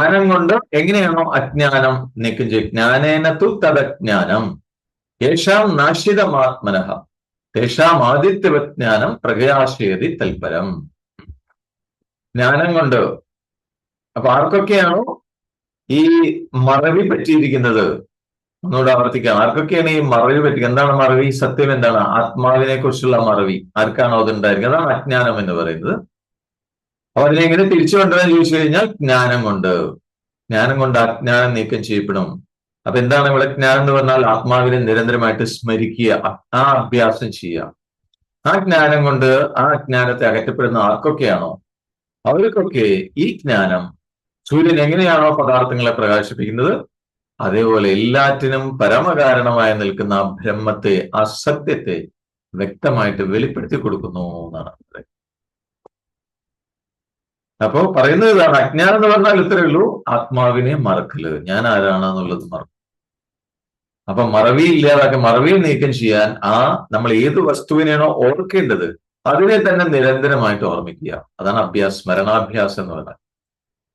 ജ്ഞാനം കൊണ്ട് എങ്ങനെയാണോ അജ്ഞാനം നീക്കം ചെയ്യും ജ്ഞാനേന തു തദജ്ഞാനം യേശാം നാശിതമാത്മനഃ. തേഷാം ആദിത്യവജ്ഞാനം പ്രകയാശേതി തൽപരം. ജ്ഞാനം കൊണ്ട്. അപ്പൊ ആർക്കൊക്കെയാണോ ഈ മറവി പറ്റിയിരിക്കുന്നത്? ഒന്നുകൂടെ ആവർത്തിക്കാം. ആർക്കൊക്കെയാണ് ഈ മറവി പറ്റുക എന്താണ് മറവി? സത്യം എന്താണ്? ആത്മാവിനെ കുറിച്ചുള്ള മറവി. ആർക്കാണോ അത് ഉണ്ടായിരിക്കുന്നത് അതാണ് അജ്ഞാനം എന്ന് പറയുന്നത്. അപ്പൊ അതിനെങ്ങനെ തിരിച്ചു കൊണ്ടുവരാൻ ചോദിച്ചു കഴിഞ്ഞാൽ ജ്ഞാനം കൊണ്ട്. ജ്ഞാനം കൊണ്ട് അജ്ഞാനം നീക്കം ചെയ്യപ്പെടും. അപ്പൊ എന്താണ് ഇവിടെ ജ്ഞാനം എന്ന് പറഞ്ഞാൽ ആത്മാവിനെ നിരന്തരമായിട്ട് സ്മരിക്കുക ആ അഭ്യാസം ചെയ്യുക. ആ ജ്ഞാനം കൊണ്ട് ആ അജ്ഞാനത്തെ അകറ്റപ്പെടുന്ന ആർക്കൊക്കെയാണോ? അവർക്കൊക്കെ ഈ ജ്ഞാനം സൂര്യൻ എങ്ങനെയാണോ പദാർത്ഥങ്ങളെ പ്രകാശിപ്പിക്കുന്നത്? അതേപോലെ എല്ലാറ്റിനും പരമകാരണമായി നിൽക്കുന്ന ബ്രഹ്മത്തെ ആ സത്യത്തെ വ്യക്തമായിട്ട് വെളിപ്പെടുത്തി കൊടുക്കുന്നു എന്നാണ്. അപ്പോ പറയുന്നത് ഇതാണ്. അജ്ഞാനം എന്ന് പറഞ്ഞാൽ ഇത്രയേ ഉള്ളൂ. ആത്മാവിനെ മറക്കൽ. ഞാൻ ആരാണെന്നുള്ളത് മറക്കും. അപ്പൊ മറവി ഇല്ലാതാക്കി മറവി നീക്കം ചെയ്യാൻ ആ നമ്മൾ ഏത് വസ്തുവിനെയാണോ ഓർക്കേണ്ടത് അതിനെ തന്നെ നിരന്തരമായിട്ട് ഓർമ്മിക്കുക. അതാണ് അഭ്യാസം സ്മരണാഭ്യാസം എന്ന് പറഞ്ഞാൽ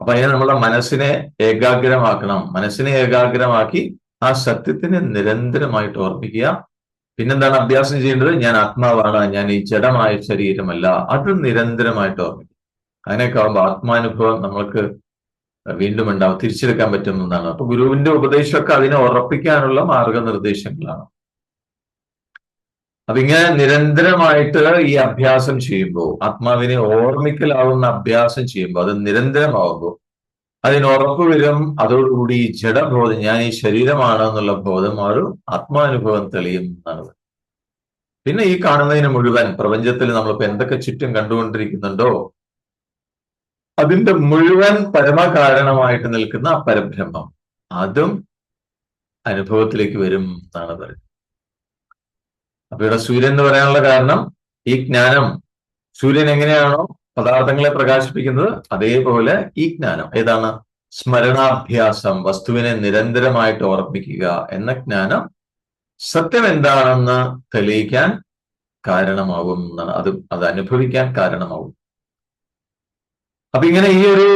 അപ്പൊ അതിനെ നമ്മുടെ മനസ്സിനെ ഏകാഗ്രമാക്കണം. മനസ്സിനെ ഏകാഗ്രമാക്കി ആ സത്യത്തിനെ നിരന്തരമായിട്ട് ഓർമ്മിക്കുക. പിന്നെന്താണ് അഭ്യാസം ചെയ്യേണ്ടത്? ഞാൻ ആത്മാവാണ് ഞാൻ ഈ ജഡമായ ശരീരമല്ല. അത് നിരന്തരമായിട്ട് ഓർമ്മിക്കുക. അങ്ങനെയൊക്കെ ആകുമ്പോൾ ആത്മാനുഭവം നമ്മൾക്ക് വീണ്ടും ഉണ്ടാവും തിരിച്ചെടുക്കാൻ പറ്റുന്നതാണ്. അപ്പൊ ഗുരുവിന്റെ ഉപദേശമൊക്കെ അതിനെ ഉറപ്പിക്കാനുള്ള മാർഗനിർദ്ദേശങ്ങളാണ്. അപ്പൊ ഇങ്ങനെ നിരന്തരമായിട്ട് ഈ അഭ്യാസം ചെയ്യുമ്പോൾ ആത്മാവിനെ ഓർമ്മിക്കലാവുന്ന അഭ്യാസം ചെയ്യുമ്പോൾ അത് നിരന്തരമാവുമ്പോൾ അതിന് ഉറപ്പ് വരും. അതോടുകൂടി ഈ ജഡബോധം ഞാൻ ഈ ശരീരമാണ് എന്നുള്ള ബോധം മാറും ആത്മാനുഭവം തെളിയും എന്നാണ് പിന്നെ ഈ കാണുന്നതിന് മുഴുവൻ പ്രപഞ്ചത്തിൽ നമ്മളിപ്പോ എന്തൊക്കെ ചുറ്റും കണ്ടുകൊണ്ടിരിക്കുന്നുണ്ടോ അതിന്റെ മുഴുവൻ പരമകാരണമായിട്ട് നിൽക്കുന്ന ആ പരബ്രഹ്മം അതും അനുഭവത്തിലേക്ക് വരും എന്നാണ് പറയുന്നത്. അപ്പൊ ഇവിടെ സൂര്യൻ എന്ന് പറയാനുള്ള കാരണം ഈ ജ്ഞാനം സൂര്യൻ എങ്ങനെയാണോ പദാർത്ഥങ്ങളെ പ്രകാശിപ്പിക്കുന്നത് അതേപോലെ ഈ ജ്ഞാനം ഏതാണ്? സ്മരണാഭ്യാസം വസ്തുവിനെ നിരന്തരമായിട്ട് ഓർമ്മിക്കുക എന്ന ജ്ഞാനം സത്യം എന്താണെന്ന് തെളിയിക്കാൻ കാരണമാകും എന്നാണ്. അത് അത് അനുഭവിക്കാൻ കാരണമാകും അപ്പൊ ഇങ്ങനെ ഈ ഒരു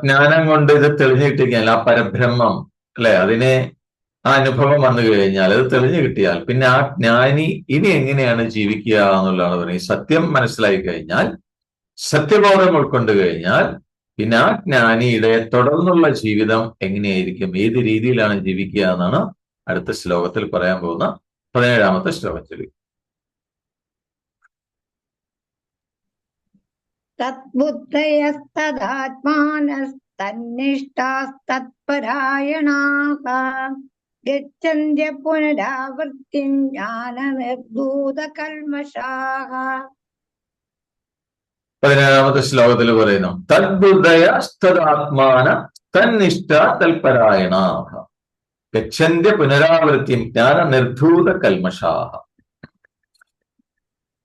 ജ്ഞാനം കൊണ്ട് ഇത് തെളിഞ്ഞു കിട്ടിക്കഴിഞ്ഞാൽ ആ പരബ്രഹ്മം അല്ലെ? അതിനെ ആ അനുഭവം വന്നു കഴിഞ്ഞാൽ അത് തെളിഞ്ഞു കിട്ടിയാൽ പിന്നെ ആ ജ്ഞാനി ഇനി എങ്ങനെയാണ് ജീവിക്കുക എന്നുള്ളതാണ് പറയുന്നത് സത്യം മനസ്സിലായി കഴിഞ്ഞാൽ സത്യബോധം ഉൾക്കൊണ്ട് കഴിഞ്ഞാൽ പിന്നെ ആ ജ്ഞാനിയുടെ തുടർന്നുള്ള ജീവിതം എങ്ങനെയായിരിക്കും ഏത് രീതിയിലാണ് ജീവിക്കുക എന്നാണ് അടുത്ത ശ്ലോകത്തിൽ പറയാൻ പോകുന്ന പതിനേഴാമത്തെ ശ്ലോകത്തിൽ തദ്ബുദ്ധയസ്തദാത്മാനസ്തന്നിഷ്ടാസ്തത്പരായണാः ഗച്ഛന്ത്യ പുനരാവൃത്തിം ജ്ഞാനനിർഭൂതകൽമഷാः പതിനേഴാമത്തെ ശ്ലോകത്തിൽ പറയുന്നു തദ്ബുദ്ധയസ്തദാത്മാന തന്നിഷ്ട തൽപരായണാഹ ഗച്ഛന്ത്യ പുനരാവൃത്തി ജ്ഞാന നിർധൂത കൽമഷാഹ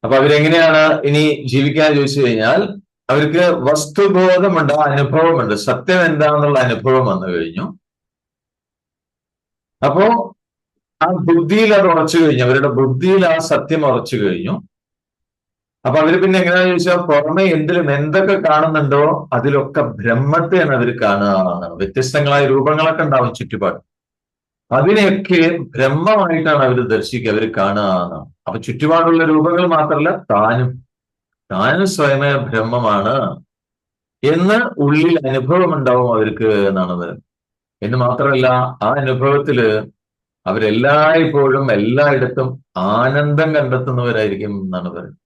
അപ്പൊ അവരെങ്ങനെയാണ് ഇനി ജീവിക്കാൻ ചോദിച്ചു കഴിഞ്ഞാൽ അവർക്ക് വസ്തുബോധമുണ്ട് അനുഭവമുണ്ട്. സത്യം എന്താണെന്നുള്ള അനുഭവം വന്നു കഴിഞ്ഞു. അപ്പോ ആ ബുദ്ധിയിൽ അത് ഉറച്ചു കഴിഞ്ഞു. അവരുടെ ബുദ്ധിയിൽ ആ സത്യം ഉറച്ചു കഴിഞ്ഞു. അപ്പൊ അവർ പിന്നെ എങ്ങനെയാന്ന് ചോദിച്ചാൽ പുറമെ എന്തിലും എന്തൊക്കെ കാണുന്നുണ്ടോ അതിലൊക്കെ ബ്രഹ്മത്തെയാണ് അവർ കാണുക. വ്യത്യസ്തങ്ങളായ രൂപങ്ങളൊക്കെ ഉണ്ടാവും ചുറ്റുപാട്. അതിനെയൊക്കെ ബ്രഹ്മമായിട്ടാണ് അവർ ദർശിക്കുക അവർ കാണുക അപ്പൊ ചുറ്റുപാടുള്ള രൂപങ്ങൾ മാത്രമല്ല താനും താനും സ്വയമേ ബ്രഹ്മമാണ് എന്ന് ഉള്ളിൽ അനുഭവം ഉണ്ടാവും അവർക്ക് എന്നാണ് പറയുന്നത് എന്ന് മാത്രമല്ല ആ അനുഭവത്തിൽ അവരെല്ലായ്പ്പോഴും എല്ലായിടത്തും ആനന്ദം കണ്ടെത്തുന്നവരായിരിക്കും എന്നാണ് പറയുന്നത്.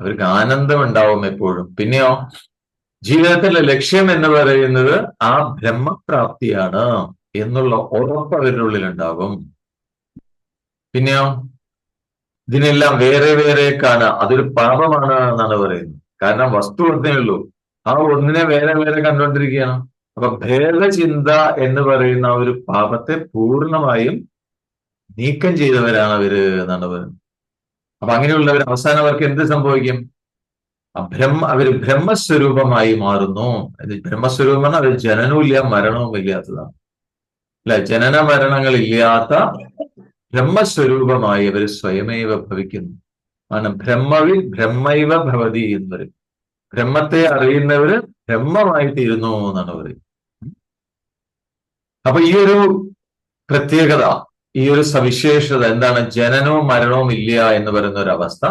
അവർക്ക് ആനന്ദം ഉണ്ടാവും എപ്പോഴും. പിന്നെയോ ജീവിതത്തിലെ ലക്ഷ്യം എന്ന് പറയുന്നത് ആ ബ്രഹ്മപ്രാപ്തിയാണ്. എന്നുള്ള ഉറപ്പ് അവരുടെ ഉള്ളിൽ ഉണ്ടാകും പിന്നെയോ ഇതിനെല്ലാം വേറെ വേറെ കാണുക അതൊരു പാപമാണ് എന്നാണ് പറയുന്നത്. കാരണം വസ്തു ഒന്നേ ഉള്ളൂ. ആ ഒന്നിനെ വേറെ വേറെ കണ്ടുകൊണ്ടിരിക്കുകയാണ്. അപ്പൊ ഭേദചിന്ത എന്ന് പറയുന്ന ഒരു പാപത്തെ പൂർണമായും നീക്കം ചെയ്തവരാണ് അവർ എന്നാണ് പറയുന്നത്. അപ്പൊ അങ്ങനെയുള്ളവർ അവസാനം അവർക്ക് എന്ത് സംഭവിക്കും? ബ്രഹ്മ അവർ ബ്രഹ്മസ്വരൂപമായി മാറുന്നു. ബ്രഹ്മസ്വരൂപം പറഞ്ഞാൽ അവർ ജനനവും ഇല്ല മരണവും ഇല്ലാത്തതാണ്. അല്ലെ? ജനന മരണങ്ങൾ ഇല്ലാത്ത ബ്രഹ്മസ്വരൂപമായി അവർ സ്വയമേവ ഭവിക്കുന്നു. ആണ് ബ്രഹ്മവിൽ ബ്രഹ്മൈവ ഭവതി എന്ന് പറയും ബ്രഹ്മത്തെ അറിയുന്നവര് ബ്രഹ്മമായി തീരുന്നു എന്നാണ് പറയുന്നത്. അപ്പൊ ഈ ഒരു പ്രത്യേകത ഈ ഒരു സവിശേഷത എന്താണ്? ജനനവും മരണവും ഇല്ല എന്ന് പറയുന്ന ഒരു അവസ്ഥ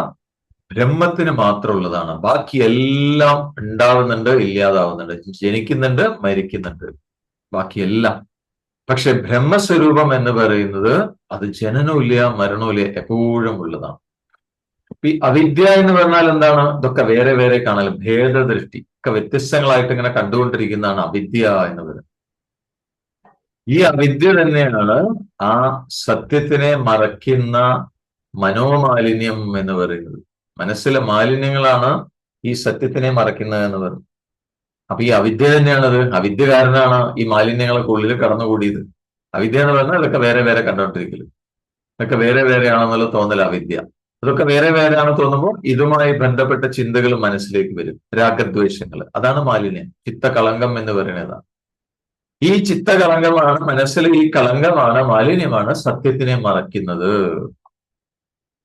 ബ്രഹ്മത്തിന് മാത്രമുള്ളതാണ്. ബാക്കി എല്ലാം ഉണ്ടാവുന്നുണ്ട് ഇല്ലാതാവുന്നുണ്ട്. ജനിക്കുന്നുണ്ട് മരിക്കുന്നുണ്ട്. ബാക്കിയെല്ലാം പക്ഷെ ബ്രഹ്മസ്വരൂപം എന്ന് പറയുന്നത് അത് ജനനമില്ല മരണമില്ല എപ്പോഴും ഉള്ളതാണ്. ഈ അവിദ്യ എന്ന് പറഞ്ഞാൽ എന്താണ്? ഇതൊക്കെ വേറെ വേറെ കാണൽ ഭേദദൃഷ്ടി ഒക്കെ വ്യത്യസ്തങ്ങളായിട്ട് ഇങ്ങനെ കണ്ടുകൊണ്ടിരിക്കുന്നതാണ് അവിദ്യ എന്ന് പറയുന്നത്. ഈ അവിദ്യ തന്നെയാണ് ആ സത്യത്തിനെ മറയ്ക്കുന്ന മനോമാലിന്യം എന്ന് പറയുന്നത്. മനസ്സിലെ മാലിന്യങ്ങളാണ് ഈ സത്യത്തിനെ മറയ്ക്കുന്നത് എന്ന് പറയുന്നത്. അപ്പൊ ഈ അവിദ്യ തന്നെയാണത്. അവിദ്യ കാരണമാണ് ഈ മാലിന്യങ്ങളൊക്കെ ഉള്ളിൽ കടന്നുകൂടിയത്. അവിദ്യ എന്ന് പറഞ്ഞാൽ അതൊക്കെ വേറെ വേറെ കണ്ടോണ്ടിരിക്കൽ ഇതൊക്കെ വേറെ വേറെയാണെന്നുള്ള തോന്നൽ അവിദ്യ. അതൊക്കെ വേറെ വേറെയാണ് തോന്നുമ്പോൾ ഇതുമായി ബന്ധപ്പെട്ട ചിന്തകൾ മനസ്സിലേക്ക് വരും. രാഗദ്വേഷങ്ങൾ അതാണ് മാലിന്യം. ചിത്തകളങ്കം എന്ന് പറയുന്നത്. ഈ ചിത്തകളങ്കമാണ് മനസ്സിൽ ഈ കളങ്കമാണ് മാലിന്യമാണ് സത്യത്തിനെ മറയ്ക്കുന്നത്.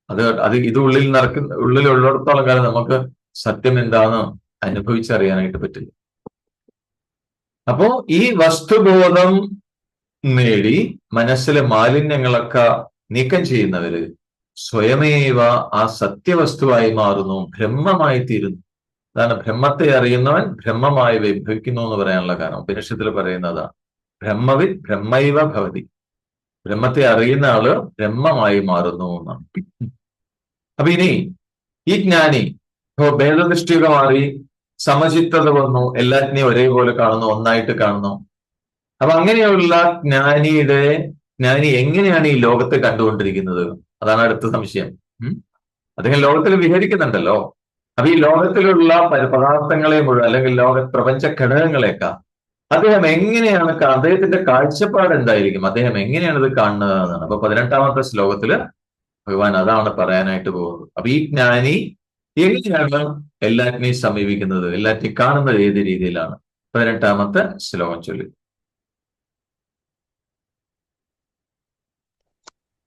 അത് അത് ഇത് ഉള്ളിൽ നടക്കുന്ന ഉള്ളിലുള്ളിടത്തോളം കാലം നമുക്ക് സത്യം എന്താണെന്ന് അനുഭവിച്ചറിയാനായിട്ട് പറ്റില്ല. അപ്പോ ഈ വസ്തുബോധം നേടി മനസ്സിലെ മാലിന്യങ്ങളൊക്കെ നീക്കം ചെയ്യുന്നവര് സ്വയമേവ ആ സത്യവസ്തുവായി മാറുന്നു ബ്രഹ്മമായി തീരുന്നു. അതാണ് ബ്രഹ്മത്തെ അറിയുന്നവൻ ബ്രഹ്മമായി വിഭവിക്കുന്നു എന്ന് പറയാനുള്ള കാരണം. ഉപനിഷത്തിൽ പറയുന്നത് ബ്രഹ്മവിൽ ബ്രഹ്മൈവ ഭവതി. ബ്രഹ്മത്തെ അറിയുന്ന ആൾ ബ്രഹ്മമായി മാറുന്നു എന്നാണ്. അപ്പൊ ഇനി ഈ ജ്ഞാനി ഇപ്പോ ഭേദദൃഷ്ടിയൊക്കെ മാറി സമചിത്തത വന്നു. എല്ലാത്തിനെയും ഒരേപോലെ കാണുന്നു ഒന്നായിട്ട് കാണുന്നു. അപ്പൊ അങ്ങനെയുള്ള ജ്ഞാനിയുടെ ജ്ഞാനി എങ്ങനെയാണ് ഈ ലോകത്തെ കണ്ടുകൊണ്ടിരിക്കുന്നത്? അതാണ് അടുത്ത സംശയം. അദ്ദേഹം ലോകത്തിൽ വിഹരിക്കുന്നുണ്ടല്ലോ. അപ്പൊ ഈ ലോകത്തിലുള്ള പദാർത്ഥങ്ങളെ മുഴുവൻ അല്ലെങ്കിൽ ലോക പ്രപഞ്ച ഘടകങ്ങളെയൊക്കെ അദ്ദേഹം എങ്ങനെയാണ് അദ്ദേഹത്തിന്റെ കാഴ്ചപ്പാട് എന്തായിരിക്കും? അദ്ദേഹം എങ്ങനെയാണ് ഇത് കാണുന്നത് എന്നാണ് അപ്പൊ പതിനെട്ടാമത്തെ ശ്ലോകത്തിൽ ഭഗവാൻ അതാണ് പറയാനായിട്ട് പോകുന്നത്. അപ്പൊ ഈ ജ്ഞാനി എങ്ങനെയാണ് എല്ലാറ്റിനെയും സമീപിക്കുന്നത്? എല്ലാറ്റിനെയും കാണുന്നത് ഏത് രീതിയിലാണ്? പതിനെട്ടാമത്തെ ശ്ലോകം ചൊല്ലി.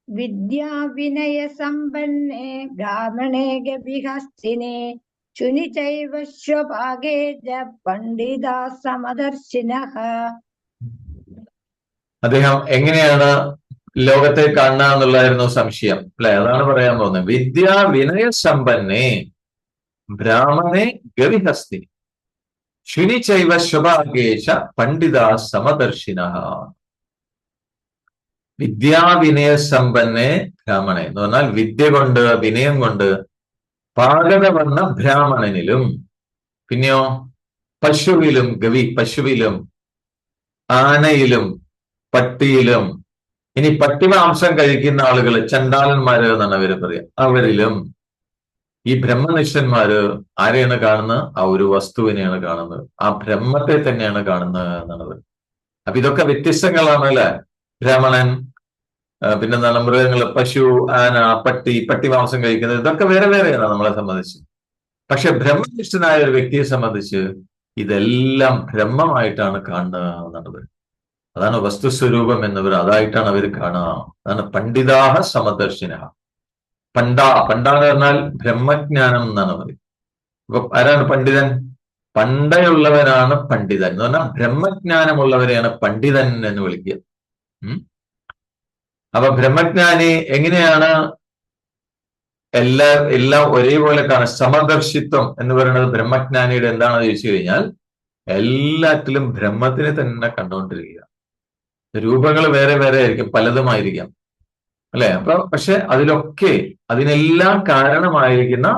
വിദ്യാവിനയ സമ്പന്നേ ബ്രാഹ്മണേ ഗവിഹസ്തിനെ ശുനി ചൈവ സ്വഭാഗേ ജ പണ്ഡിതാ സമദർശിന അദ്ദേഹം എങ്ങനെയാണ് ലോകത്തെ കാണുക എന്നുള്ളതായിരുന്നു സംശയം. അല്ലെ? അതാണ് പറയാൻ പോകുന്നത്. വിദ്യാ വിനയ സമ്പന്നേ ബ്രാഹ്മണേ ഗവിഹസ്തി. ശുനി ചൈവ ശുഭാഗേശ പണ്ഡിത സമദർശിന. വിദ്യാവിനയ സമ്പന്നെ ബ്രാഹ്മണൻ എന്ന് പറഞ്ഞാൽ വിദ്യ കൊണ്ട് വിനയം കൊണ്ട് പാകത വന്ന ബ്രാഹ്മണനിലും പിന്നെയോ പശുവിലും ഗവി പശുവിലും ആനയിലും പട്ടിയിലും ഇനി പട്ടിമാംസം കഴിക്കുന്ന ആളുകൾ ചണ്ടാലന്മാര് എന്നാണ് അവർ പറയാ അവരിലും ഈ ബ്രഹ്മനിഷ്ഠന്മാര് ആരെയാണ് കാണുന്നത് ആ ഒരു വസ്തുവിനെയാണ് കാണുന്നത്. ആ ബ്രഹ്മത്തെ തന്നെയാണ് കാണുന്നത് എന്നുള്ളത്. അപ്പൊ ഇതൊക്കെ വ്യത്യസ്തങ്ങളാണ് അല്ലെ? ബ്രാഹ്മണൻ പിന്നെന്താണ് മൃഗങ്ങൾ പശു ആന പട്ടി പട്ടി മാംസം കഴിക്കുന്നത് ഇതൊക്കെ വേറെ വേറെയാണ് നമ്മളെ സംബന്ധിച്ച്? പക്ഷെ ബ്രഹ്മനിഷ്ഠനായ ഒരു വ്യക്തിയെ സംബന്ധിച്ച് ഇതെല്ലാം ബ്രഹ്മമായിട്ടാണ് കാണുന്നത് എന്നുള്ളത്. അതാണ് വസ്തുസ്വരൂപം എന്നവർ അതായിട്ടാണ് അവർ കാണുക. അതാണ് പണ്ഡിതാഹ സമദർശിന പണ്ട പണ്ട എന്ന് പറഞ്ഞാൽ ബ്രഹ്മജ്ഞാനം എന്നാണ് പറയുന്നത്. അപ്പൊ ആരാണ് പണ്ഡിതൻ? പണ്ടയുള്ളവരാണ് പണ്ഡിതൻ എന്ന് പറഞ്ഞാൽ ബ്രഹ്മജ്ഞാനമുള്ളവരെയാണ് പണ്ഡിതൻ എന്ന് വിളിക്കുക. അപ്പൊ ബ്രഹ്മജ്ഞാനി എങ്ങനെയാണ് എല്ലാ എല്ലാം ഒരേപോലെ കാണാൻ സമദർശിത്വം എന്ന് പറയുന്നത് ബ്രഹ്മജ്ഞാനിയുടെ എന്താണെന്ന് ചോദിച്ചു കഴിഞ്ഞാൽ എല്ലാറ്റിലും ബ്രഹ്മത്തിനെ തന്നെ കണ്ടുകൊണ്ടിരിക്കുക. രൂപങ്ങൾ വേറെ വേറെ ആയിരിക്കും പലതുമായിരിക്കാം. അല്ലെ? അപ്പൊ പക്ഷെ അതിലൊക്കെ അതിനെല്ലാം കാരണമായിരിക്കുന്ന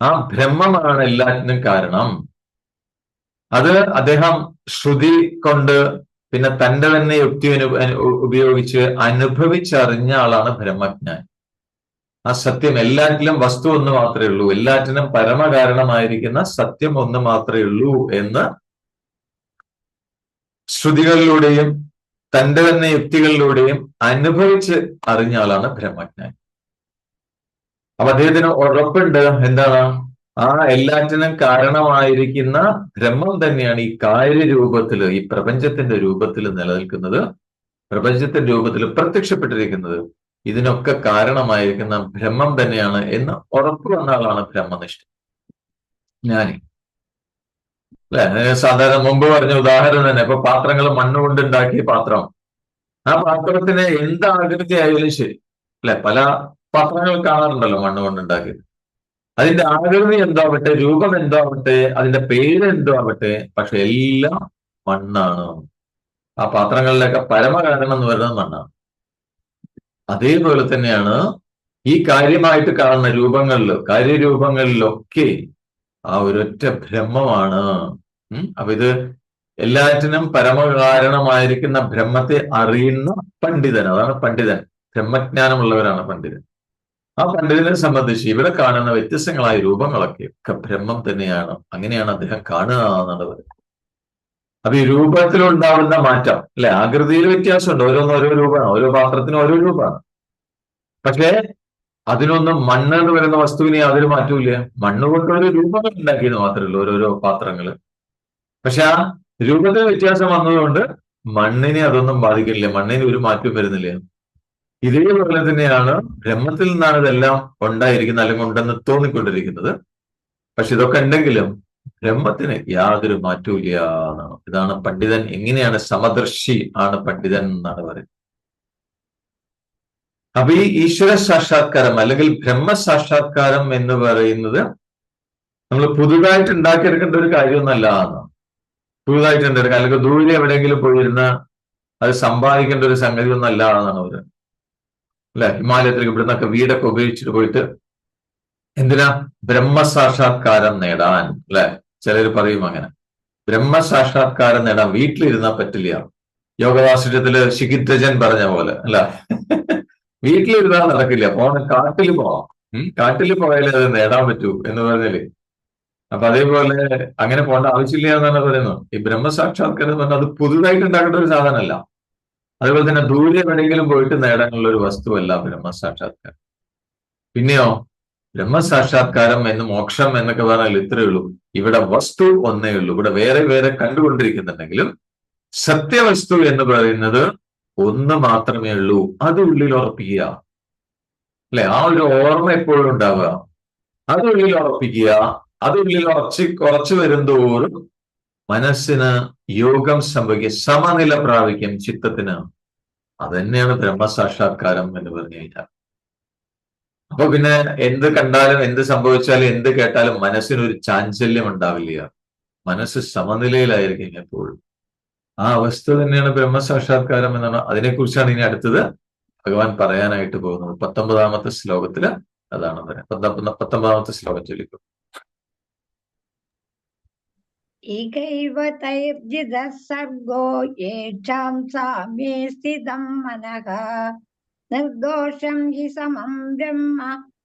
ആ ബ്രഹ്മമാണ് എല്ലാറ്റിനും കാരണം. അത് അദ്ദേഹം ശ്രുതി കൊണ്ട് പിന്നെ തന്റെ തന്നെ യുക്തി ഉപയോഗിച്ച് അനുഭവിച്ചറിഞ്ഞ ആളാണ് ബ്രഹ്മജ്ഞാൻ. ആ സത്യം എല്ലാറ്റിലും വസ്തു ഒന്ന് മാത്രമേ ഉള്ളൂ. എല്ലാറ്റിനും പരമകാരണമായിരിക്കുന്ന സത്യം ഒന്ന് മാത്രമേ ഉള്ളൂ എന്ന് ശ്രുതികളിലൂടെയും തന്റെ തന്നെ യുക്തികളിലൂടെയും അനുഭവിച്ച് അറിഞ്ഞ ആളാണ് ബ്രഹ്മജ്ഞാനി. അപ്പൊ അദ്ദേഹത്തിന് ഉറപ്പുണ്ട്. എന്താണ്? ആ എല്ലാറ്റിനും കാരണമായിരിക്കുന്ന ബ്രഹ്മം തന്നെയാണ് ഈ കാര്യരൂപത്തിൽ ഈ പ്രപഞ്ചത്തിന്റെ രൂപത്തിൽ നിലനിൽക്കുന്നത്. പ്രപഞ്ചത്തിന്റെ രൂപത്തിൽ പ്രത്യക്ഷപ്പെട്ടിരിക്കുന്നത്. ഇതിനൊക്കെ കാരണമായിരിക്കുന്ന ബ്രഹ്മം തന്നെയാണ് എന്ന് ഉറപ്പ് വന്ന ആളാണ് ബ്രഹ്മനിഷ്ഠ ജ്ഞാനി. അല്ലെ? സാധാരണ മുമ്പ് പറഞ്ഞ ഉദാഹരണം തന്നെ. ഇപ്പൊ പാത്രങ്ങൾ മണ്ണ് കൊണ്ടുണ്ടാക്കിയ പാത്രം. ആ പാത്രത്തിന് എന്ത് ആകൃതി ആയാലും ശരി. അല്ലെ? പല പാത്രങ്ങൾ കാണാറുണ്ടല്ലോ മണ്ണ് കൊണ്ടുണ്ടാക്കിയത് അതിന്റെ ആകൃതി എന്താവട്ടെ രൂപം എന്താവട്ടെ അതിന്റെ പേര് എന്തോ ആവട്ടെ പക്ഷെ എല്ലാം മണ്ണാണ്. ആ പാത്രങ്ങളിലൊക്കെ പരമകാരണം എന്ന് പറയുന്നത് മണ്ണാണ്. അതേപോലെ തന്നെയാണ് ഈ കാര്യമായിട്ട് കാണുന്ന രൂപങ്ങളിലോ കാര്യരൂപങ്ങളിലൊക്കെ ആ ഒരൊറ്റ ബ്രഹ്മമാണ്. അപ്പൊ ഇത് എല്ലാറ്റിനും പരമകാരണമായിരിക്കുന്ന ബ്രഹ്മത്തെ അറിയുന്ന പണ്ഡിതൻ. അതാണ് പണ്ഡിതൻ. ബ്രഹ്മജ്ഞാനമുള്ളവരാണ് പണ്ഡിതൻ. ആ പണ്ഡിതനെ സംബന്ധിച്ച് ഇവിടെ കാണുന്ന വ്യത്യസ്തങ്ങളായ രൂപങ്ങളൊക്കെ ഒക്കെ ബ്രഹ്മം തന്നെയാണ്. അങ്ങനെയാണ് അദ്ദേഹം കാണുക എന്നുള്ളത്. അപ്പൊ ഈ രൂപത്തിലുണ്ടാവുന്ന മാറ്റം അല്ലെ? ആകൃതിയിൽ വ്യത്യാസമുണ്ട്. ഓരോന്നും ഓരോ രൂപമാണ്. ഓരോ പാത്രത്തിനും ഓരോ രൂപമാണ്. പക്ഷേ അതിനൊന്നും മണ്ണ് എന്ന് പറയുന്ന വസ്തുവിനെ യാതൊരു മാറ്റവും മണ്ണ് കൊണ്ട് ഒരു രൂപങ്ങൾ ഉണ്ടാക്കിയത് മാത്രമേ ഉള്ളൂ ഓരോരോ പാത്രങ്ങൾ. പക്ഷെ ആ രൂപത്തിന് വ്യത്യാസം വന്നതുകൊണ്ട് മണ്ണിനെ അതൊന്നും ബാധിക്കില്ല. മണ്ണിന് ഒരു മാറ്റവും വരുന്നില്ല. ഇതേപോലെ തന്നെയാണ് ബ്രഹ്മത്തിൽ നിന്നാണ് ഇതെല്ലാം ഉണ്ടായിരിക്കുന്നത് അല്ലെങ്കിൽ ഉണ്ടെന്ന് തോന്നിക്കൊണ്ടിരിക്കുന്നത്. പക്ഷെ ഇതൊക്കെ ഉണ്ടെങ്കിലും ബ്രഹ്മത്തിന് യാതൊരു മാറ്റവും ഇല്ല ഇതാണ് പണ്ഡിതൻ എങ്ങനെയാണ് സമദർശി ആണ് പണ്ഡിതൻ എന്നാണ് പറയുന്നത്. അപ്പൊ ഈ ഈശ്വര സാക്ഷാത്കാരം അല്ലെങ്കിൽ ബ്രഹ്മ സാക്ഷാത്കാരം എന്ന് പറയുന്നത് നമ്മൾ പുതുതായിട്ട് ഉണ്ടാക്കിയെടുക്കേണ്ട ഒരു കാര്യമൊന്നല്ല എന്നാണ് പുതുതായിട്ട് ഉണ്ടാക്കുക അല്ലെങ്കിൽ ദൂരെ എവിടെയെങ്കിലും പോയിരുന്ന അത് സമ്പാദിക്കേണ്ട ഒരു സംഗതി ഒന്നല്ല എന്നാണ് അവർ. അല്ലെ? ഹിമാലയത്തിലേക്ക് ഇവിടുന്നൊക്കെ വീടൊക്കെ ഉപയോഗിച്ചിട്ട് പോയിട്ട് എന്തിനാ? ബ്രഹ്മസാക്ഷാത്കാരം നേടാൻ. അല്ലെ? ചിലർ പറയും അങ്ങനെ. ബ്രഹ്മസാക്ഷാത്കാരം നേടാൻ വീട്ടിലിരുന്നാൽ പറ്റില്ല. യോഗവാസിഷ്യത്തിൽ ശിഖിദ്ധജൻ പറഞ്ഞ പോലെ. അല്ല? വീട്ടിലിരുന്നാൽ നടക്കില്ല. പോണ കാട്ടിൽ പോവാം. കാട്ടിൽ പോയാലേ അത് നേടാൻ പറ്റൂ എന്ന് പറഞ്ഞാൽ. അപ്പൊ അതേപോലെ അങ്ങനെ പോകേണ്ട ആവശ്യമില്ല എന്നാണ് പറയുന്നത് ഈ ബ്രഹ്മസാക്ഷാത്കാരം എന്ന് പറഞ്ഞാൽ അത് പുതുതായിട്ട് ഉണ്ടാക്കേണ്ട ഒരു സാധനമല്ല. അതുപോലെ തന്നെ ദൂരെ എവിടെയെങ്കിലും പോയിട്ട് നേടാനുള്ള ഒരു വസ്തുവല്ല ബ്രഹ്മസാക്ഷാത്കാരം. പിന്നെയോ ബ്രഹ്മസാക്ഷാത്കാരം എന്ന് മോക്ഷം എന്നൊക്കെ പറഞ്ഞാൽ ഇത്രയേ ഉള്ളൂ. ഇവിടെ വസ്തു ഒന്നേ ഉള്ളൂ. ഇവിടെ വേറെ വേറെ കണ്ടുകൊണ്ടിരിക്കുന്നുണ്ടെങ്കിലും സത്യവസ്തു എന്ന് പറയുന്നത് ഒന്ന് മാത്രമേ ഉള്ളൂ. അത് ഉള്ളിൽ ഉറപ്പിക്കുക. അല്ലെ? ആ ഒരു ഓർമ്മ എപ്പോഴും ഉണ്ടാവുക. അത് ഉള്ളിൽ ഉറപ്പിക്കുക. അത് ഉള്ളിൽ ഉറച്ച് ഉറച്ചു വരുന്തോറും മനസ്സിന് യോഗം സംഭവിക്കുക. സമനില പ്രാപിക്കും ചിത്തത്തിന്. അത് തന്നെയാണ് ബ്രഹ്മസാക്ഷാത്കാരം എന്ന് പറഞ്ഞു കഴിഞ്ഞാൽ. അപ്പൊ പിന്നെ എന്ത് കണ്ടാലും എന്ത് സംഭവിച്ചാലും എന്ത് കേട്ടാലും മനസ്സിനൊരു ചാഞ്ചല്യം ഉണ്ടാവില്ല. മനസ്സ് സമനിലയിലായിരിക്കും എപ്പോഴും. ആ അവസ്ഥ തന്നെയാണ് ബ്രഹ്മസാക്ഷാത്കാരം എന്നാണ് അതിനെക്കുറിച്ചാണ് ഇനി അടുത്തത് ഭഗവാൻ പറയാനായിട്ട് പോകുന്നത്. പത്തൊമ്പതാമത്തെ ശ്ലോകത്തിൽ അതാണ് തന്നെ പത്തൊമ്പതാമത്തെ ശ്ലോകം ചൊല്ലിക്കും. സർഗോ യേഷാം സാമ്യേ സ്ഥിതം മനഃ. നിർദോഷം ഹി സമം ബ്രഹ്മ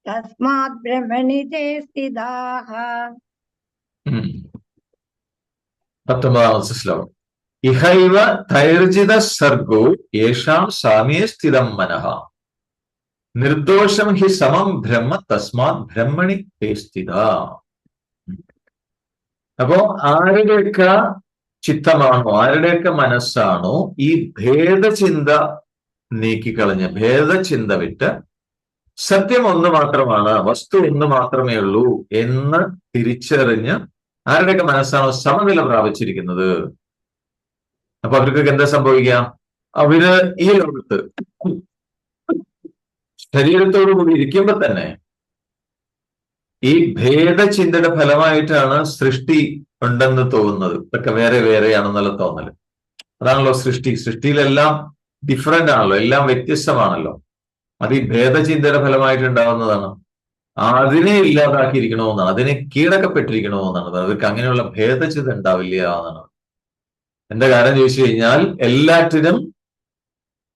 തസ്മാത് ബ്രഹ്മണി തേ സ്ഥിതാഹ. പത്തൊമ്പതാമത്തെ ശ്ലോകം. ഇഹൈവ തൈർജിത സർഗോ യേഷാം സാമ്യേ സ്ഥിതം മനഃ. നിർദോഷം ഹി സമം ബ്രഹ്മ തസ്മാത് ബ്രഹ്മണി സ്ഥിത. അപ്പോ ആരുടെയൊക്കെ ചിത്തമാണോ ആരുടെയൊക്കെ മനസ്സാണോ ഈ ഭേദചിന്ത നീക്കിക്കളഞ്ഞ് ഭേദചിന്ത വിട്ട് സത്യം ഒന്ന് മാത്രമാണ് വസ്തു ഒന്ന് മാത്രമേ ഉള്ളൂ എന്ന് തിരിച്ചറിഞ്ഞ് ആരുടെയൊക്കെ മനസ്സാണോ സമനില പ്രാപിച്ചിരിക്കുന്നത്? അപ്പൊ അവർക്കൊക്കെ എന്താ സംഭവിക്കുക? അവർ ഈ ലോകത്ത് ശരീരത്തോടു കൂടി ഇരിക്കുമ്പോ തന്നെ ഈ ഭേദചിന്തയുടെ ഫലമായിട്ടാണ് സൃഷ്ടി ഉണ്ടെന്ന് തോന്നുന്നത്. ഇതൊക്കെ വേറെ വേറെയാണെന്നുള്ള തോന്നൽ. അതാണല്ലോ സൃഷ്ടി. സൃഷ്ടിയിലെല്ലാം ഡിഫറെന്റ് ആണല്ലോ. എല്ലാം വ്യത്യസ്തമാണല്ലോ. അത് ഈ ഭേദചിന്തയുടെ ഫലമായിട്ട് ഉണ്ടാവുന്നതാണ് അതിനെ ഇല്ലാതാക്കിയിരിക്കണമെന്നാണ്. അതിനെ കീഴടക്കപ്പെട്ടിരിക്കണമെന്നാണ്. അവർക്ക് അങ്ങനെയുള്ള ഭേദചിന്ത ഉണ്ടാവില്ല എന്നാണ്. എന്താ കാരണം ചോദിച്ചു കഴിഞ്ഞാൽ എല്ലാറ്റിനും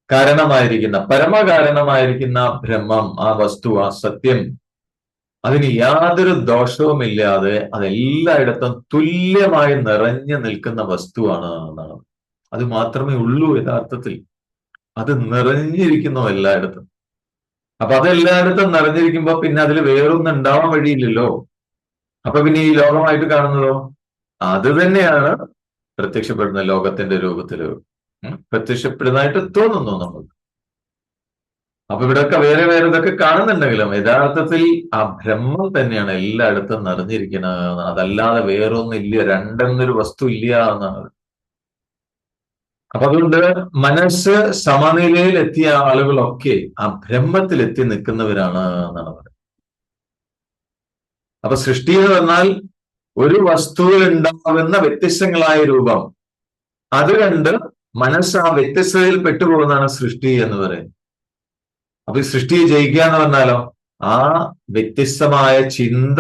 കാരണമായിരിക്കുന്ന പരമകാരണമായിരിക്കുന്ന ബ്രഹ്മം ആ വസ്തു ആ സത്യം അതിന് യാതൊരു ദോഷവുമില്ലാതെ അതെല്ലായിടത്തും തുല്യമായി നിറഞ്ഞു നിൽക്കുന്ന വസ്തുവാണ് എന്നാണ് അത് മാത്രമേ ഉള്ളൂ യഥാർത്ഥത്തിൽ. അത് നിറഞ്ഞിരിക്കുന്നു എല്ലായിടത്തും. അപ്പൊ അത് എല്ലായിടത്തും നിറഞ്ഞിരിക്കുമ്പോ പിന്നെ അതിൽ വേറൊന്നും ഉണ്ടാവാൻ വഴിയില്ലല്ലോ. അപ്പൊ പിന്നെ ഈ ലോകമായിട്ട് കാണുന്നതോ? അത് തന്നെയാണ് പ്രത്യക്ഷപ്പെടുന്ന ലോകത്തിന്റെ രൂപത്തിൽ പ്രത്യക്ഷപ്പെടുന്നതായിട്ട് തോന്നുന്നു നമ്മൾ അപ്പൊ ഇവിടെയൊക്കെ വേറെ വേറെ ഇതൊക്കെ കാണുന്നുണ്ടെങ്കിലും യഥാർത്ഥത്തിൽ ആ ബ്രഹ്മം തന്നെയാണ് എല്ലായിടത്തും നിറഞ്ഞിരിക്കുന്നത്. അതല്ലാതെ വേറൊന്നും ഇല്ല രണ്ടെന്നൊരു വസ്തു ഇല്ല എന്നാണ്. അപ്പൊ അതുകൊണ്ട് മനസ്സ് സമനിലയിൽ എത്തിയ ആളുകളൊക്കെ ആ ബ്രഹ്മത്തിൽ എത്തി നിൽക്കുന്നവരാണ് എന്നാണ് പറയുന്നത്. അപ്പൊ സൃഷ്ടി എന്ന് പറഞ്ഞാൽ ഒരു വസ്തുവിൽ ഉണ്ടാകുന്ന വ്യത്യസ്തങ്ങളായ രൂപം. അത് കണ്ട് മനസ്സ് ആ വ്യത്യസ്തതയിൽ പെട്ടുപോകുന്നതാണ് സൃഷ്ടി എന്ന് പറയുന്നത്. അപ്പൊ ഈ സൃഷ്ടിയെ ജയിക്കുക എന്ന് പറഞ്ഞാലോ ആ വ്യത്യസ്തമായ ചിന്ത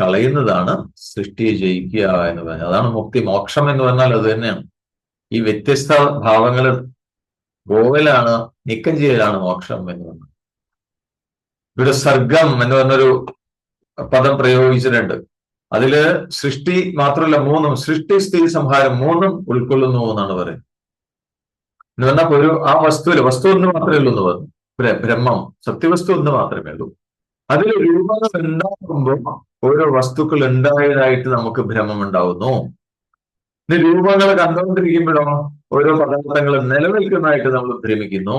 കളയുന്നതാണ് സൃഷ്ടിയെ ജയിക്കുക എന്ന് പറയുന്നത്. അതാണ് മുക്തി. മോക്ഷം എന്ന് പറഞ്ഞാൽ അത് തന്നെയാണ്. ഈ വ്യത്യസ്ത ഭാവങ്ങൾ ഗോവലാണ് നീക്കം ചെയ്യലാണ് മോക്ഷം എന്ന് പറഞ്ഞത്. ഇവിടെ സർഗം എന്ന് പറഞ്ഞൊരു പദം പ്രയോഗിച്ചിട്ടുണ്ട്. അതിൽ സൃഷ്ടി മാത്രമല്ല മൂന്നും സൃഷ്ടി സ്ഥിതി സംഹാരം മൂന്നും ഉൾക്കൊള്ളുന്നു എന്നാണ് പറയുന്നത്. എന്ന് പറഞ്ഞാൽ ഒരു ആ വസ്തുവിൽ വസ്തു ഒന്ന് മാത്രമേ ഉള്ളൂ എന്ന് പറഞ്ഞു. ബ്രഹ്മം സത്യവസ്തു ഒന്ന് മാത്രമേ ഉള്ളൂ. അതിൽ രൂപങ്ങൾ ഉണ്ടാകുമ്പോൾ ഓരോ വസ്തുക്കൾ ഉണ്ടായതായിട്ട് നമുക്ക് ഭ്രമം ഉണ്ടാവുന്നു. ഇനി രൂപങ്ങൾ കണ്ടുകൊണ്ടിരിക്കുമ്പോഴോ ഓരോ പദാർത്ഥങ്ങൾ നിലനിൽക്കുന്നതായിട്ട് നമ്മൾ ഭ്രമിക്കുന്നു.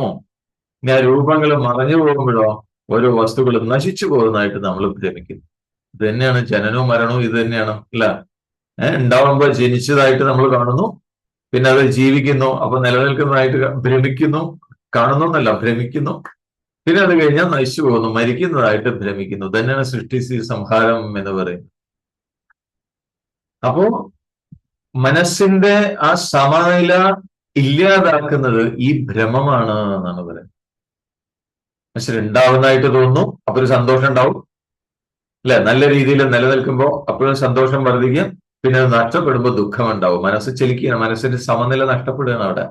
ഇനി ആ രൂപങ്ങൾ മറഞ്ഞു പോകുമ്പോഴോ ഓരോ വസ്തുക്കൾ നശിച്ചു പോകുന്നതായിട്ട് നമ്മൾ ഭ്രമിക്കുന്നു. ഇത് തന്നെയാണ് ജനനവും മരണവും ഇത് തന്നെയാണ്. അല്ല? ഏഹ് ഉണ്ടാവുമ്പോൾ ജനിച്ചതായിട്ട് നമ്മൾ കാണുന്നു. പിന്നെ അത് ജീവിക്കുന്നു. അപ്പൊ നിലനിൽക്കുന്നതായിട്ട് ഭ്രമിക്കുന്നു. കാണുന്നു എന്നല്ല ഭ്രമിക്കുന്നു. പിന്നെ അത് കഴിഞ്ഞാൽ നശിച്ചു പോകുന്നു. മരിക്കുന്നതായിട്ട് ഭ്രമിക്കുന്നു. തന്നെയാണ് സൃഷ്ടി സംഹാരം എന്ന് പറയുന്നത്. അപ്പോ മനസ്സിന്റെ ആ സമനില ഇല്ലാതാക്കുന്നത് ഈ ഭ്രമമാണ് എന്നാണ് പറയുന്നത്. മനസ്സിൽ ഉണ്ടാവുന്നതായിട്ട് തോന്നുന്നു. അപ്പൊ ഒരു സന്തോഷം ഉണ്ടാവും. അല്ലെ? നല്ല രീതിയിൽ നിലനിൽക്കുമ്പോൾ അപ്പോഴും സന്തോഷം വർദ്ധിക്കും. പിന്നെ അത് നഷ്ടപ്പെടുമ്പോൾ ദുഃഖം ഉണ്ടാവും മനസ്സ് ചലിക്കുകയാണ്. മനസ്സിന്റെ സമനില നഷ്ടപ്പെടുകയാണ് അവിടെ.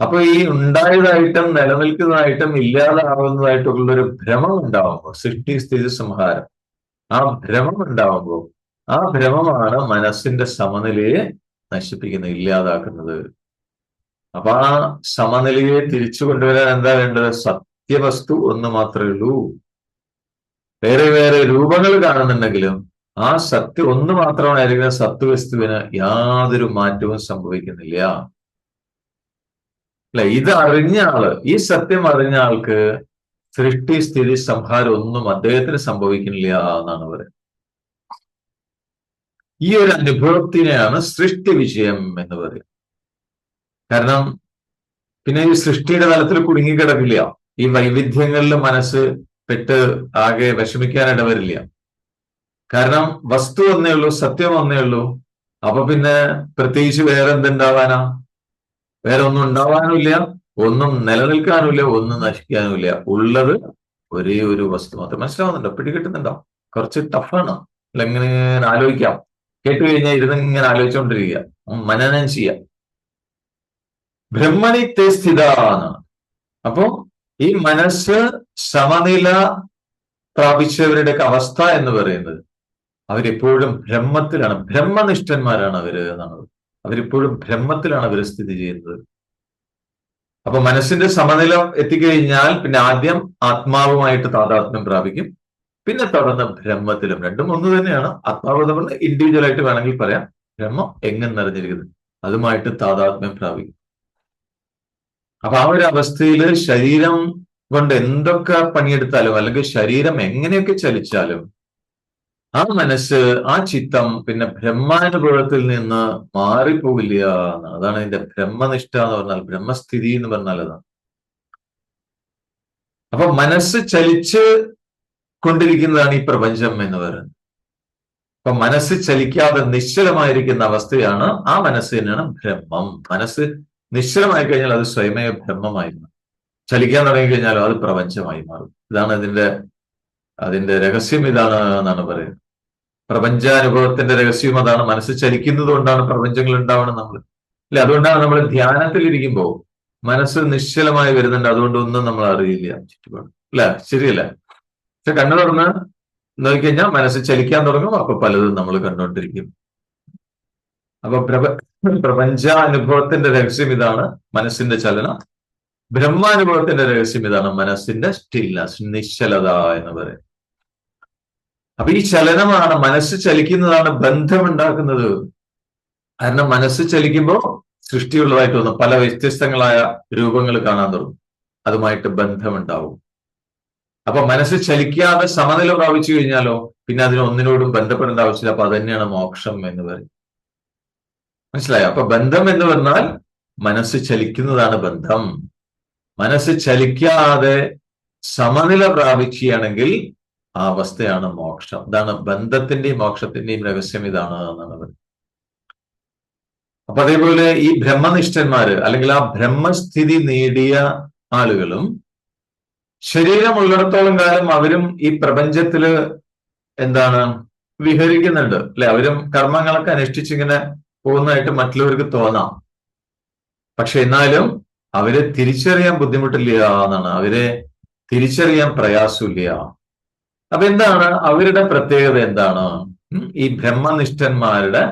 അപ്പൊ ഈ ഉണ്ടായതായിട്ടും നിലനിൽക്കുന്നതായിട്ടും ഇല്ലാതാവുന്നതായിട്ടുള്ള ഒരു ഭ്രമം ഉണ്ടാവുമ്പോൾ സൃഷ്ടി സ്ഥിതി സംഹാരം ആ ഭ്രമം ഉണ്ടാവുമ്പോൾ ആ ഭ്രമമാണ് മനസ്സിന്റെ സമനിലയെ നശിപ്പിക്കുന്നത് ഇല്ലാതാക്കുന്നത്. അപ്പൊ ആ സമനിലയെ തിരിച്ചു കൊണ്ടുവരാൻ എന്താ വേണ്ടത്? സത്യവസ്തു ഒന്ന് മാത്രമേ ഉള്ളൂ. വേറെ വേറെ രൂപങ്ങൾ കാണുന്നുണ്ടെങ്കിലും ആ സത്യ ഒന്ന് മാത്രമായിരിക്കുന്ന സത്വവസ്തുവിന് യാതൊരു മാറ്റവും സംഭവിക്കുന്നില്ല. അല്ല? ഇത് അറിഞ്ഞ ആൾ ഈ സത്യം അറിഞ്ഞ ആൾക്ക് സൃഷ്ടി സ്ഥിതി സംഹാരം ഒന്നും അദ്ദേഹത്തിന് സംഭവിക്കുന്നില്ല എന്നാണ് പറയുന്നത് ഈ ഒരു അനുഭവത്തിനെയാണ് സൃഷ്ടി വിജയം എന്ന് പറയുന്നത് കാരണം പിന്നെ ഈ സൃഷ്ടിയുടെ തലത്തിൽ കുടുങ്ങിക്കിടക്കില്ല. ഈ വൈവിധ്യങ്ങളിൽ മനസ്സ് പെട്ട് ആകെ വിഷമിക്കാനിട വരില്ല കാരണം വസ്തു ഒന്നേ ഉള്ളൂ സത്യം ഒന്നേ ഉള്ളൂ. അപ്പൊ പിന്നെ പ്രത്യേകിച്ച് വേറെ എന്തുണ്ടാവാനാ വേറെ ഒന്നും ഉണ്ടാവാനുമില്ല ഒന്നും നിലനിൽക്കാനുമില്ല ഒന്നും നശിക്കാനുമില്ല. ഉള്ളത് ഒരേ ഒരു വസ്തു മാത്രം. മനസ്സിലാവുന്നുണ്ടോ? പിടികിട്ടുന്നുണ്ടോ? കുറച്ച് ടഫാണ്. അല്ല ഇങ്ങനെ ആലോചിക്കാം. കേട്ടു കഴിഞ്ഞാൽ ഇരുന്ന് ഇങ്ങനെ ആലോചിച്ചുകൊണ്ടിരിക്കുക മനനം ചെയ്യാം. ബ്രഹ്മണിത്തെ സ്ഥിതാണ് അപ്പോ ഈ മനസ്സ് സമനില പ്രാപിച്ചവരുടെ അവസ്ഥ എന്ന് പറയുന്നത് അവരെപ്പോഴും ബ്രഹ്മത്തിലാണ്. ബ്രഹ്മനിഷ്ഠന്മാരാണ് അവർ എന്നാണ് അവരിപ്പോഴും ബ്രഹ്മത്തിലാണ് അവർ സ്ഥിതി ചെയ്യുന്നത്. അപ്പൊ മനസ്സിന്റെ സമനില എത്തിക്കഴിഞ്ഞാൽ പിന്നെ ആദ്യം ആത്മാവുമായിട്ട് താതാത്മ്യം പ്രാപിക്കും. പിന്നെ തുടർന്ന് ബ്രഹ്മത്തിലും രണ്ടും ഒന്ന് തന്നെയാണ്. ആത്മാവ് നമ്മൾ ഇൻഡിവിജ്വൽ ആയിട്ട് വേണമെങ്കിൽ പറയാം. ബ്രഹ്മം എങ്ങനെ നിറഞ്ഞിരിക്കുന്നത് അതുമായിട്ട് താതാത്മ്യം പ്രാപിക്കും. അപ്പൊ ആ ഒരു അവസ്ഥയിൽ ശരീരം കൊണ്ട് എന്തൊക്കെ പണിയെടുത്താലും അല്ലെങ്കിൽ ശരീരം എങ്ങനെയൊക്കെ ചലിച്ചാലും ആ മനസ്സ് ആ ചിത്തം പിന്നെ ബ്രഹ്മാനുഭവത്തിൽ നിന്ന് മാറിപ്പോകില്ല എന്നാണ്. അതാണ് ഇതിന്റെ ബ്രഹ്മനിഷ്ഠ എന്ന് പറഞ്ഞാൽ ബ്രഹ്മസ്ഥിതി എന്ന് പറഞ്ഞാൽ അതാണ്. അപ്പൊ മനസ്സ് ചലിച്ച് കൊണ്ടിരിക്കുന്നതാണ് ഈ പ്രപഞ്ചം എന്ന് പറയുന്നത്. അപ്പൊ മനസ്സ് ചലിക്കാതെ നിശ്ചലമായിരിക്കുന്ന അവസ്ഥയാണ് ആ മനസ്സ് തന്നെയാണ് ബ്രഹ്മം. മനസ്സ് നിശ്ചലമായി കഴിഞ്ഞാൽ അത് സ്വയമേ ബ്രഹ്മമായി മാറും ചലിക്കാൻ തുടങ്ങി അത് പ്രപഞ്ചമായി മാറും. ഇതാണ് അതിന്റെ അതിന്റെ രഹസ്യം ഇതാണ് എന്നാണ് പറയുന്നത്. പ്രപഞ്ചാനുഭവത്തിന്റെ രഹസ്യം അതാണ്. മനസ്സ് ചലിക്കുന്നത് കൊണ്ടാണ് പ്രപഞ്ചങ്ങൾ ഉണ്ടാവണം നമ്മൾ അല്ലെ? അതുകൊണ്ടാണ് നമ്മൾ ധ്യാനത്തിൽ ഇരിക്കുമ്പോൾ മനസ്സ് നിശ്ചലമായി വരുന്നുണ്ട്. അതുകൊണ്ടൊന്നും നമ്മൾ അറിയില്ല. ചുറ്റുപാട്. അല്ല? ശരിയല്ല? പക്ഷെ കണ്ണു തുറന്ന് നോക്കിക്കഴിഞ്ഞാൽ മനസ്സ് ചലിക്കാൻ തുടങ്ങും. അപ്പൊ പലതും നമ്മൾ കണ്ടുകൊണ്ടിരിക്കും. അപ്പൊ പ്രപ പ്രപഞ്ചാനുഭവത്തിന്റെ രഹസ്യം ഇതാണ് മനസ്സിന്റെ ചലനം. ബ്രഹ്മാനുഭവത്തിന്റെ രഹസ്യം ഇതാണ് മനസ്സിന്റെ സ്റ്റിൽനെസ് നിശ്ചലത എന്ന് പറയും അപ്പൊ ഈ ചലനമാണ് മനസ്സ് ചലിക്കുന്നതാണ് ബന്ധമുണ്ടാക്കുന്നത് കാരണം മനസ്സ് ചലിക്കുമ്പോൾ സൃഷ്ടിയുള്ളതായിട്ട് തോന്നും. പല വ്യത്യസ്തങ്ങളായ രൂപങ്ങൾ കാണാൻ തുടങ്ങും. അതുമായിട്ട് ബന്ധമുണ്ടാവും. അപ്പൊ മനസ്സ് ചലിക്കാതെ സമനില പ്രാപിച്ചു കഴിഞ്ഞാലോ പിന്നെ അതിന് ഒന്നിനോടും ബന്ധപ്പെടേണ്ട ആവശ്യമില്ല. അപ്പൊ അത് തന്നെയാണ് മോക്ഷം എന്ന് പറയും മനസ്സിലായോ? അപ്പൊ ബന്ധം എന്ന് പറഞ്ഞാൽ മനസ്സ് ചലിക്കുന്നതാണ് ബന്ധം. മനസ്സ് ചലിക്കാതെ സമനില പ്രാപിക്കുകയാണെങ്കിൽ ആ അവസ്ഥയാണ് മോക്ഷം. ഇതാണ് ബന്ധത്തിന്റെയും മോക്ഷത്തിന്റെയും രഹസ്യം ഇതാണ് എന്നാണ് പറയുന്നത്. അപ്പൊ അതേപോലെ ഈ ബ്രഹ്മനിഷ്ഠന്മാര് അല്ലെങ്കിൽ ആ ബ്രഹ്മസ്ഥിതി നേടിയ ആളുകളും ശരീരമുള്ളിടത്തോളം കാലം അവരും ഈ പ്രപഞ്ചത്തിൽ എന്താണ്? വിഹരിക്കുന്നുണ്ട്. അല്ലെ? അവരും കർമ്മങ്ങളൊക്കെ അനുഷ്ഠിച്ചിങ്ങനെ പോകുന്നതായിട്ട് മറ്റുള്ളവർക്ക് തോന്നാം. പക്ഷെ എന്നാലും അവരെ തിരിച്ചറിയാൻ ബുദ്ധിമുട്ടില്ല എന്നാണ്. അവരെ തിരിച്ചറിയാൻ പ്രയാസമില്ല. അപ്പൊ എന്താണ്? അവരുടെ പ്രത്യേകത എന്താണ്? ഈ ബ്രഹ്മനിഷ്ഠന്മാരുടെ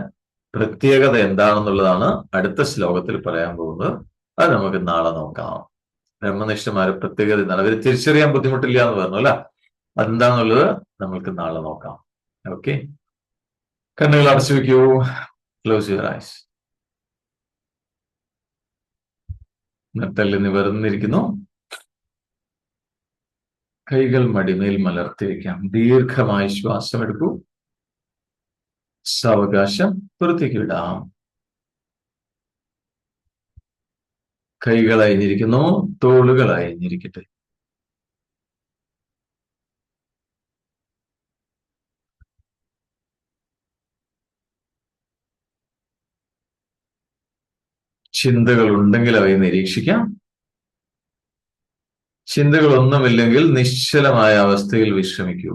പ്രത്യേകത എന്താണെന്നുള്ളതാണ് അടുത്ത ശ്ലോകത്തിൽ പറയാൻ പോകുന്നത്. അത് നമുക്ക് നാളെ നോക്കാം. ബ്രഹ്മനിഷ്ഠന്മാരുടെ പ്രത്യേകത എന്താണ്? അവർ തിരിച്ചറിയാൻ ബുദ്ധിമുട്ടില്ല എന്ന് പറഞ്ഞു അല്ല? അതെന്താന്നുള്ളത് നമ്മൾക്ക് നാളെ നോക്കാം. ഓക്കെ? കണ്ണുകൾ അടച്ചു വെക്കൂ ക്ലോസ് യുവർ ഐസ് നട്ടൽ നിവർന്നിരിക്കുന്നു. കൈകൾ മടിമേൽ മലർത്തിയിരിക്കാം ദീർഘമായി ശ്വാസം എടുക്കൂ സാവകാശം പുറത്തേക്ക് വിടാം. കൈകൾ അയഞ്ഞിരിക്കുന്നു തോളുകൾ അയഞ്ഞിരിക്കട്ടെ ചിന്തകൾ ഉണ്ടെങ്കിൽ അവയെ നിരീക്ഷിക്കാം. ചിന്തകളൊന്നുമില്ലെങ്കിൽ നിശ്ചലമായ അവസ്ഥയിൽ വിശ്രമിക്കൂ.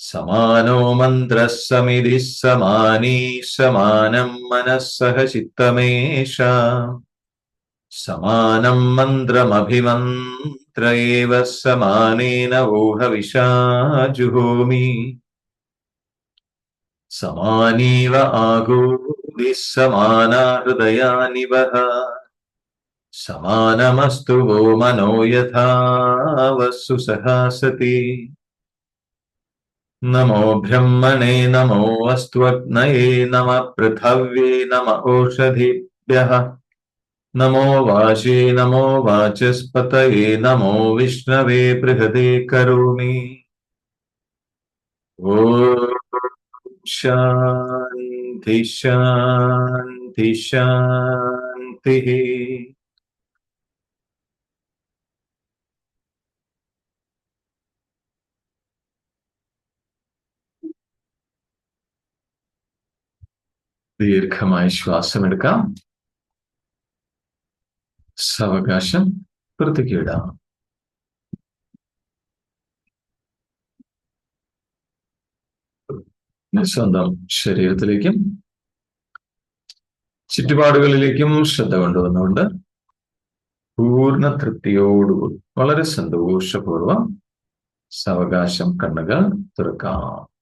സമാനോ മന്ത്രഃ സമിതി സമാനീ സമാനം മനസ്സഹ ചിത്തമേഷ സമാനം മന്ത്രമഭിമന്ത്ര ഏവ സമാനേന ഊഹവിശാ ജുഹോമി സമാനീവ ആഗോദി സമാനാ ഹൃദയാനിവഹ സമാനമസ്തു വോ മനോ സഹാസതി नमो ब्रह्मणे, नमो अस्त्वग्नये नम पृथव्ये, नम ओषधिभ्य नमो वाशे, नमो वाचस्पत नमो विष्णवे, बृहदे करोमि। शांति शांति शांति ദീർഘമായി ശ്വാസമെടുക്കാം സാവകാശം പുറത്തേക്ക് വിടാം സ്വന്തം ശരീരത്തിലേക്കും ചുറ്റുപാടുകളിലേക്കും ശ്രദ്ധ കൊണ്ടുവന്നുകൊണ്ട് പൂർണ തൃപ്തിയോടുകൂടി വളരെ സന്തോഷപൂർവം സാവകാശം കണ്ണുകൾ തുറക്കാം.